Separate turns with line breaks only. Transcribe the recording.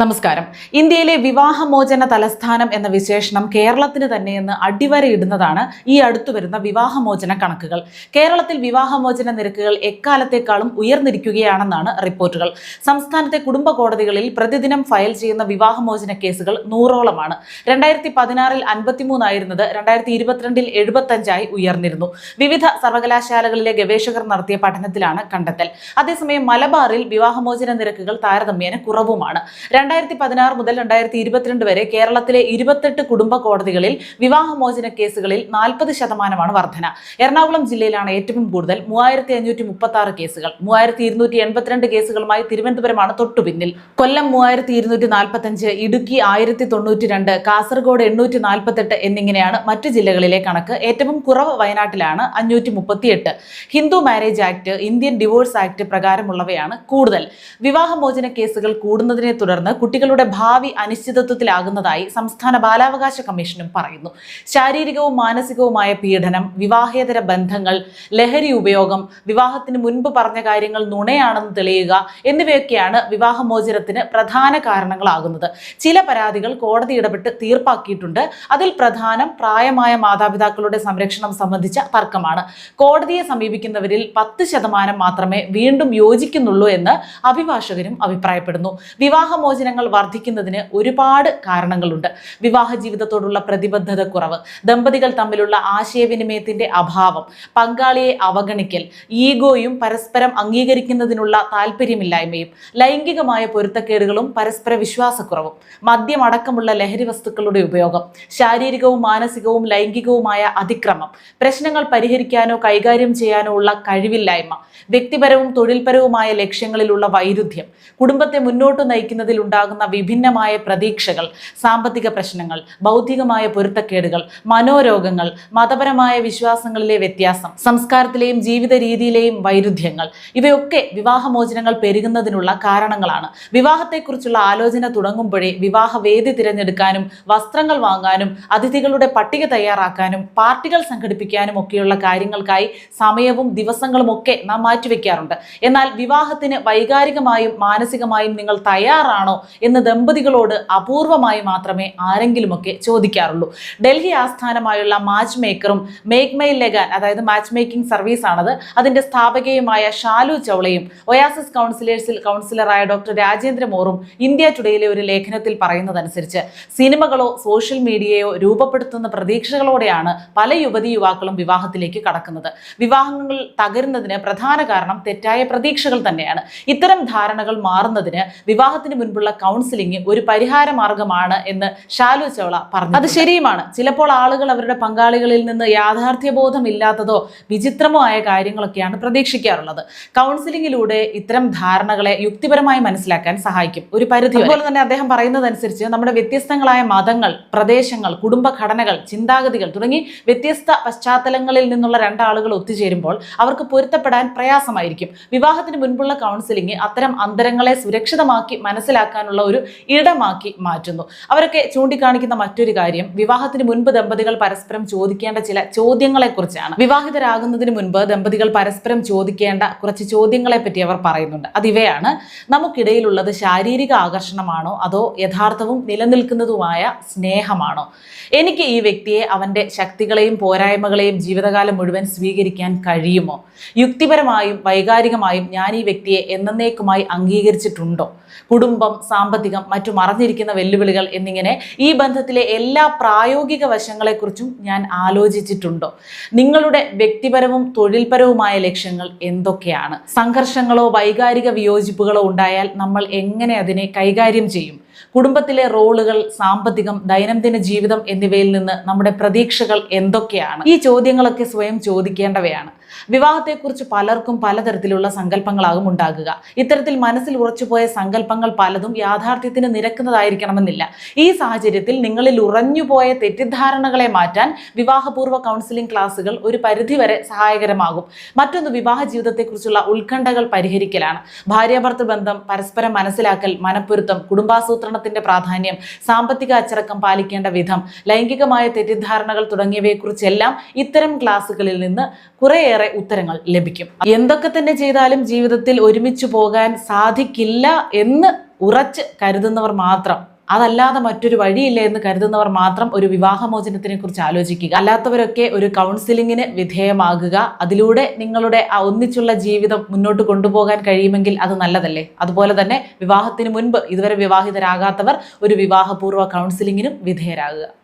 നമസ്കാരം. ഇന്ത്യയിലെ വിവാഹമോചന തലസ്ഥാനം എന്ന വിശേഷണം കേരളത്തിന് തന്നെയെന്ന് അടിവരയിടുന്നതാണ് ഈ അടുത്തു വരുന്ന വിവാഹമോചന കണക്കുകൾ. കേരളത്തിൽ വിവാഹമോചന നിരക്കുകൾ എക്കാലത്തേക്കാളും ഉയർന്നിരിക്കുകയാണെന്നാണ് റിപ്പോർട്ടുകൾ. സംസ്ഥാനത്തെ കുടുംബ കോടതികളിൽ പ്രതിദിനം ഫയൽ ചെയ്യുന്ന വിവാഹമോചന കേസുകൾ നൂറോളമാണ്. രണ്ടായിരത്തി പതിനാറിൽ അൻപത്തിമൂന്നായിരുന്നത് രണ്ടായിരത്തി ഇരുപത്തിരണ്ടിൽ എഴുപത്തഞ്ചായി ഉയർന്നിരുന്നു. വിവിധ സർവകലാശാലകളിലെ ഗവേഷകർ നടത്തിയ പഠനത്തിലാണ് കണ്ടെത്തൽ. അതേസമയം മലബാറിൽ വിവാഹമോചന നിരക്കുകൾ താരതമ്യേന കുറവുമാണ്. രണ്ടായിരത്തി പതിനാറ് മുതൽ രണ്ടായിരത്തി ഇരുപത്തിരണ്ട് വരെ കേരളത്തിലെ ഇരുപത്തെട്ട് കുടുംബ കോടതികളിൽ വിവാഹമോചന കേസുകളിൽ നാൽപ്പത് ശതമാനമാണ് വർധന. എറണാകുളം ജില്ലയിലാണ് ഏറ്റവും കൂടുതൽ മൂവായിരത്തി അഞ്ഞൂറ്റി മുപ്പത്തി ആറ് കേസുകൾ. മൂവായിരത്തി ഇരുന്നൂറ്റി എൺപത്തിരണ്ട് കേസുകളുമായി തിരുവനന്തപുരമാണ് തൊട്ടുപിന്നിൽ. കൊല്ലം മൂവായിരത്തി ഇരുന്നൂറ്റി നാൽപ്പത്തഞ്ച് ഇടുക്കി ആയിരത്തി തൊണ്ണൂറ്റി രണ്ട് കാസർഗോഡ് എണ്ണൂറ്റി നാൽപ്പത്തെട്ട് എന്നിങ്ങനെയാണ് മറ്റ് ജില്ലകളിലെ കണക്ക്. ഏറ്റവും കുറവ് വയനാട്ടിലാണ് അഞ്ഞൂറ്റി മുപ്പത്തിയെട്ട് Hindu marriage act Indian divorce act പ്രകാരമുള്ളവയാണ് കൂടുതൽ. വിവാഹമോചന കേസുകൾ കൂടുന്നതിനെ തുടർന്ന് കുട്ടികളുടെ ഭാവി അനിശ്ചിതത്വത്തിലാകുന്നതായി സംസ്ഥാന ബാലാവകാശ കമ്മീഷനും പറയുന്നു. ശാരീരികവും മാനസികവുമായ പീഡനം വിവാഹേതര ബന്ധങ്ങൾ ലഹരി ഉപയോഗം വിവാഹത്തിന് മുൻപ് പറഞ്ഞ കാര്യങ്ങൾ നുണയാണെന്ന് തെളിയുക എന്നിവയൊക്കെയാണ് വിവാഹമോചനത്തിന് പ്രധാന കാരണങ്ങളാകുന്നത്. ചില പരാതികൾ കോടതി ഇടപെട്ട് തീർപ്പാക്കിയിട്ടുണ്ട്. അതിൽ പ്രധാനം പ്രായമായ മാതാപിതാക്കളുടെ സംരക്ഷണം സംബന്ധിച്ച തർക്കമാണ്. കോടതിയെ സമീപിക്കുന്നവരിൽ പത്ത് ശതമാനം മാത്രമേ വീണ്ടും യോജിക്കുന്നുള്ളൂ എന്ന് അഭിഭാഷകരും അഭിപ്രായപ്പെടുന്നു. വിവാഹമോചനങ്ങൾ വർദ്ധിക്കുന്നതിന് ഒരുപാട് കാരണങ്ങളുണ്ട്. വിവാഹ ജീവിതത്തോടുള്ള പ്രതിബദ്ധത കുറവ് ദമ്പതികൾ തമ്മിലുള്ള ആശയവിനിമയത്തിന്റെ അഭാവം പങ്കാളിയെ അവഗണിക്കൽ ഈഗോയും പരസ്പരം അംഗീകരിക്കുന്നതിനുള്ള താല്പര്യമില്ലായ്മയും ലൈംഗികമായ പൊരുത്തക്കേടുകളും പരസ്പര വിശ്വാസക്കുറവും മദ്യമടക്കമുള്ള ലഹരി വസ്തുക്കളുടെ ഉപയോഗം ശാരീരികവും മാനസികവും ലൈംഗികവുമായ അതിക്രമം പ്രശ്നങ്ങൾ പരിഹരിക്കാനോ കൈകാര്യം ചെയ്യാനോ ഉള്ള കഴിവില്ലായ്മ വ്യക്തിപരവും തൊഴിൽപരവുമായ ലക്ഷ്യങ്ങളിലുള്ള വൈരുദ്ധ്യം കുടുംബത്തെ മുന്നോട്ട് നയിക്കുന്നതിൽ ഉണ്ടാകുന്ന വിഭിന്നമായ പ്രതീക്ഷകൾ സാമ്പത്തിക പ്രശ്നങ്ങൾ ബൗദ്ധികമായ പൊരുത്തക്കേടുകൾ മനോരോഗങ്ങൾ മതപരമായ വിശ്വാസങ്ങളിലെ വ്യത്യാസം സംസ്കാരത്തിലെയും ജീവിത രീതിയിലെയും വൈരുദ്ധ്യങ്ങൾ. ഇവയൊക്കെ വിവാഹമോചനങ്ങൾ പെരുകുന്നതിനുള്ള കാരണങ്ങളാണ്. വിവാഹത്തെക്കുറിച്ചുള്ള ആലോചന തുടങ്ങുമ്പോഴേ വിവാഹവേദി തിരഞ്ഞെടുക്കാനും വസ്ത്രങ്ങൾ വാങ്ങാനും അതിഥികളുടെ പട്ടിക തയ്യാറാക്കാനും പാർട്ടികൾ സംഘടിപ്പിക്കാനും ഒക്കെയുള്ള കാര്യങ്ങൾക്കായി സമയവും ദിവസങ്ങളും ഒക്കെ നാം മാറ്റിവെക്കാറുണ്ട്. എന്നാൽ വിവാഹത്തിന് വൈകാരികമായും മാനസികമായും നിങ്ങൾ തയ്യാറാണോ എന്ന് ദമ്പതികളോട് അപൂർവമായി മാത്രമേ ആരെങ്കിലുമൊക്കെ ചോദിക്കാറുള്ളൂ. ഡൽഹി ആസ്ഥാനമായുള്ള മാച്ച് മേക്കറും മേക്ക് മൈ ലെഗാൻ അതായത് മാച്ച് മേക്കിംഗ് സർവീസ് ആണത്. അതിന്റെ സ്ഥാപകയുമായ ഷാലു ചൗളയും ഒയാസിസ് കൗൺസിലേഴ്സിൽ കൗൺസിലറായ ഡോക്ടർ രാജേന്ദ്ര മോറും ഇന്ത്യ ടുഡേയിലെ ഒരു ലേഖനത്തിൽ പറയുന്നതനുസരിച്ച് സിനിമകളോ സോഷ്യൽ മീഡിയയോ രൂപപ്പെടുത്തുന്ന പ്രതീക്ഷകളോടെയാണ് പല യുവതി യുവാക്കളും വിവാഹത്തിലേക്ക് കടക്കുന്നത്. വിവാഹങ്ങൾ തകരുന്നതിന് പ്രധാന കാരണം തെറ്റായ പ്രതീക്ഷകൾ തന്നെയാണ്. ഇത്തരം ധാരണകൾ മാറുന്നതിന് വിവാഹത്തിന് മുൻപുള്ള കൗൺസിലിംഗ് ഒരു പരിഹാര മാർഗമാണ് എന്ന് ഷാലു ചൗള പറഞ്ഞു അത് ശരിയുമാണ്. ചിലപ്പോൾ ആളുകൾ അവരുടെ പങ്കാളികളിൽ നിന്ന് യാഥാർത്ഥ്യബോധം ഇല്ലാത്തതോ വിചിത്രമോ ആയ കാര്യങ്ങളൊക്കെയാണ് പ്രതീക്ഷിക്കാറുള്ളത്. കൗൺസിലിംഗിലൂടെ ഇത്തരം ധാരണകളെ യുക്തിപരമായി മനസ്സിലാക്കാൻ സഹായിക്കും. ഒരു പരിധി അതുപോലെ തന്നെ അദ്ദേഹം പറയുന്നതനുസരിച്ച് നമ്മുടെ വ്യത്യസ്തങ്ങളായ മതങ്ങൾ പ്രദേശങ്ങൾ കുടുംബഘടനകൾ ചിന്താഗതികൾ തുടങ്ങി വ്യത്യസ്ത പശ്ചാത്തലങ്ങളിൽ നിന്നുള്ള രണ്ടാളുകൾ ഒത്തുചേരുമ്പോൾ അവർക്ക് പൊരുത്തപ്പെടാൻ പ്രയാസമായിരിക്കും. വിവാഹത്തിന് മുൻപുള്ള കൗൺസിലിംഗ് അത്തരം അന്തരങ്ങളെ സുരക്ഷിതമാക്കി മനസ്സിലാക്കാനുള്ള ഒരു ഇടമാക്കി മാറ്റുന്നു. അവരൊക്കെ ചൂണ്ടിക്കാണിക്കുന്ന മറ്റൊരു കാര്യം വിവാഹത്തിന് മുൻപ് ദമ്പതികൾ പരസ്പരം ചോദിക്കേണ്ട ചില ചോദ്യങ്ങളെക്കുറിച്ചാണ്. വിവാഹിതരാകുന്നതിന് മുൻപ് ദമ്പതികൾ പരസ്പരം ചോദിക്കേണ്ട കുറച്ച് ചോദ്യങ്ങളെ പറ്റി അവർ പറയുന്നുണ്ട്. അതിവയാണ് നമുക്കിടയിലുള്ളത് ശാരീരിക ആകർഷണമാണോ? അതോ യഥാർത്ഥവും നിലനിൽക്കുന്നതുമായ സ്നേഹമാണോ? എനിക്ക് ഈ വ്യക്തിയെ അവന്റെ ശക്തികളെയും പോരായ്മകളെയും ജീവിതകാലം മുഴുവൻ സ്വീകരിക്കാൻ കഴിയുമോ? യുക്തിപരമായും വൈകാരികമായും ഞാൻ ഈ വ്യക്തിയെ എന്നേക്കുമായി അംഗീകരിച്ചിട്ടുണ്ടോ? കുടുംബം സാമ്പത്തികം മറ്റു മറഞ്ഞിരിക്കുന്ന വെല്ലുവിളികൾ എന്നിങ്ങനെ ഈ ബന്ധത്തിലെ എല്ലാ പ്രായോഗിക വശങ്ങളെക്കുറിച്ചും ഞാൻ ആലോചിച്ചിട്ടുണ്ടോ? നിങ്ങളുടെ വ്യക്തിപരവും തൊഴിൽപരവുമായ ലക്ഷ്യങ്ങൾ എന്തൊക്കെയാണ്? സംഘർഷങ്ങളോ വൈകാരിക വിയോജിപ്പുകളോ ഉണ്ടായാൽ നമ്മൾ എങ്ങനെ അതിനെ കൈകാര്യം ചെയ്യും? കുടുംബത്തിലെ റോളുകൾ സാമ്പത്തികം ദൈനംദിന ജീവിതം എന്നിവയിൽ നിന്ന് നമ്മുടെ പ്രതീക്ഷകൾ എന്തൊക്കെയാണ്? ഈ ചോദ്യങ്ങളൊക്കെ സ്വയം ചോദിക്കേണ്ടവയാണ്. വിവാഹത്തെക്കുറിച്ച് പലർക്കും പലതരത്തിലുള്ള സങ്കല്പങ്ങളാകും ഉണ്ടാകുക. ഇത്തരത്തിൽ മനസ്സിൽ ഉറച്ചുപോയ സങ്കല്പങ്ങൾ പലതും യാഥാർത്ഥ്യത്തിന് നിരക്കുന്നതായിരിക്കണമെന്നില്ല. ഈ സാഹചര്യത്തിൽ നിങ്ങളിൽ ഉറഞ്ഞുപോയ തെറ്റിദ്ധാരണകളെ മാറ്റാൻ വിവാഹപൂർവ കൗൺസിലിംഗ് ക്ലാസുകൾ ഒരു പരിധിവരെ സഹായകരമാകും. മറ്റൊന്ന് വിവാഹ ജീവിതത്തെക്കുറിച്ചുള്ള ഉത്കണ്ഠകൾ പരിഹരിക്കലാണ്. ഭാര്യാഭർത്തൃ ബന്ധം പരസ്പരം മനസ്സിലാക്കൽ മനപ്പൊരുത്തം കുടുംബാസൂത്രണത്തിന്റെ പ്രാധാന്യം സാമ്പത്തിക അച്ചടക്കം പാലിക്കേണ്ട വിധം ലൈംഗികമായ തെറ്റിദ്ധാരണകൾ തുടങ്ങിയവയെക്കുറിച്ചെല്ലാം ഇത്തരം ക്ലാസ്സുകളിൽ നിന്ന് കുറേയേറെ ഉത്തരങ്ങൾ ലഭിക്കും. എന്തൊക്കെ തന്നെ ചെയ്താലും ജീവിതത്തിൽ ഒരുമിച്ച് പോകാൻ സാധിക്കില്ല എന്ന് ഉറച്ച് കരുതുന്നവർ മാത്രം അതല്ലാതെ മറ്റൊരു വഴിയില്ല എന്ന് കരുതുന്നവർ മാത്രം ഒരു വിവാഹമോചനത്തിനെ കുറിച്ച് ആലോചിക്കുക. അല്ലാത്തവരൊക്കെ ഒരു കൗൺസിലിങ്ങിന് വിധേയമാകുക. അതിലൂടെ നിങ്ങളുടെ ആ ഒന്നിച്ചുള്ള ജീവിതം മുന്നോട്ട് കൊണ്ടുപോകാൻ കഴിയുമെങ്കിൽ അത് നല്ലതല്ലേ? അതുപോലെ തന്നെ വിവാഹത്തിന് മുൻപ് ഇതുവരെ വിവാഹിതരാകാത്തവർ ഒരു വിവാഹപൂർവ കൗൺസിലിങ്ങിനും വിധേയരാകുക.